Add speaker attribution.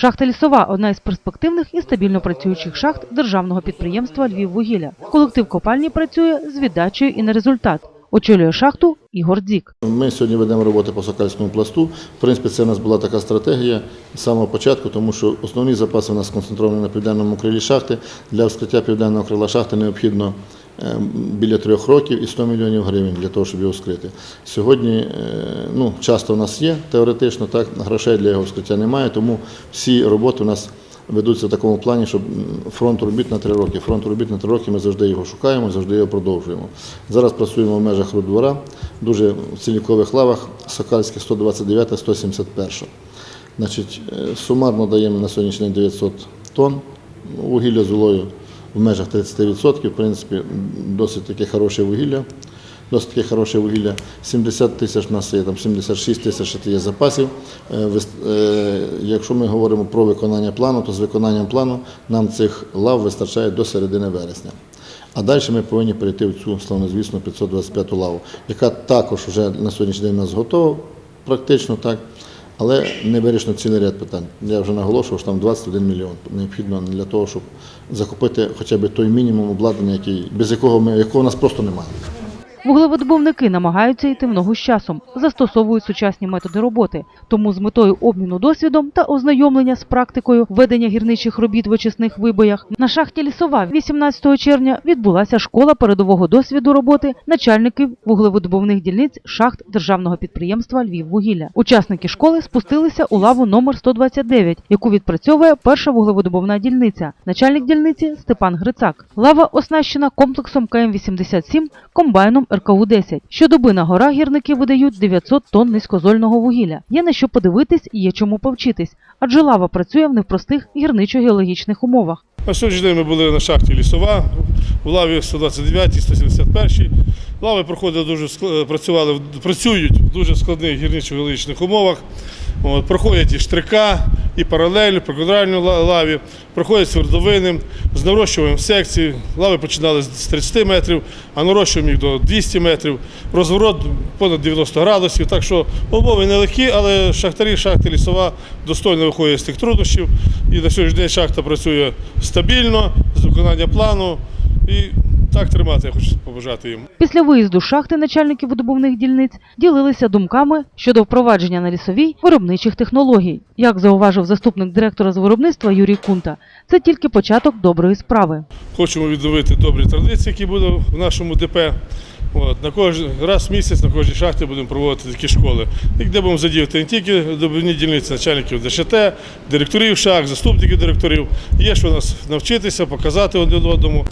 Speaker 1: Шахта Лісова одна із перспективних і стабільно працюючих шахт державного підприємства Львіввугілля. Колектив копальні працює з віддачею і на результат. Очолює шахту Ігор Дзік.
Speaker 2: Ми сьогодні ведемо роботи по Сокальському пласту. В принципі, це у нас була така стратегія з самого початку, тому що основні запаси у нас сконцентровані на південному крилі шахти. Для вскриття південного крила шахти необхідно е, біля трьох років і 100 мільйонів гривень для того, щоб його вскрити. Сьогодні е, ну, часто у нас є теоретично, так, грошей для його вскриття немає, тому всі роботи у нас ведуться в такому плані, щоб фронт робіт на три роки. Фронт робіт на три роки ми завжди його шукаємо, завжди його продовжуємо. Зараз працюємо в межах Рудвора, дуже в цілікових лавах, Сокальське 129, 171. Значить, е, сумарно даємо на сьогоднішній день 900 тонн вугілля з улою в межах 30%. В принципі, досить таке хороше вугілля. Досить таке хороше вугілля. 70 тисяч у нас є, там 76 тисяч є запасів. Е, е, Якщо ми говоримо про виконання плану, то з виконанням плану нам цих лав вистачає до середини вересня. А далі ми повинні перейти в цю славнозвісну 525 лаву, яка також вже на сьогоднішній день у нас готова, практично так, але не вирішено цілий ряд питань. Я вже наголошував, що там 21 мільйон необхідно для того, щоб закупити хоча б той мінімум обладнання, який, без якого ми, якого у нас просто немає.
Speaker 1: Вуглеводобувники намагаються йти в ногу з часом, застосовують сучасні методи роботи. Тому з метою обміну досвідом та ознайомлення з практикою ведення гірничих робіт в очисних вибоях на шахті Лісова 18 червня відбулася школа передового досвіду роботи начальників вуглеводобувних дільниць шахт державного підприємства Львіввугілля. Учасники школи спустилися у лаву номер 129, яку відпрацьовує перша вуглеводобувна дільниця. Начальник дільниці Степан Грицак. Лава оснащена комплексом КМ-87, комбайном РКУ-10. Щодоби на горах гірники видають 900 тонн низькозольного вугілля. Є на що подивитись і є чому повчитись, адже лава працює в непростих гірничо-геологічних умовах.
Speaker 3: На сьогоднішній день ми були на шахті лісова, в лаві 129, 171. Лави проходили дуже ск- працювали, працюють в дуже складних гірничо-геологічних умовах. Проходять і штрика, і паралель, по квадральній лаві, проходять свердовини, з нарощуванням секцій. Лави починали з 30 метрів, а нарощуємо їх до 200 метрів. Розворот понад 90 градусів. Так що умови нелегкі, але шахтарі, шахти лісова достойно виходять з тих труднощів. І на сьогоднішній день шахта працює стабільно, з виконання плану. І так тримати, я хочу побажати їм.
Speaker 1: Після виїзду шахти начальники видобувних дільниць ділилися думками щодо впровадження на лісовій виробничих технологій. Як зауважив заступник директора з виробництва Юрій Кунта, це тільки початок доброї справи.
Speaker 3: Хочемо відновити добрі традиції, які будуть в нашому ДП. От, на кожен раз в місяць на кожній шахті будемо проводити такі школи, і де будемо задіяти не тільки добровільні дільниці начальників ДШТ, директорів шахт, заступників директорів. Є що нас навчитися, показати один одному.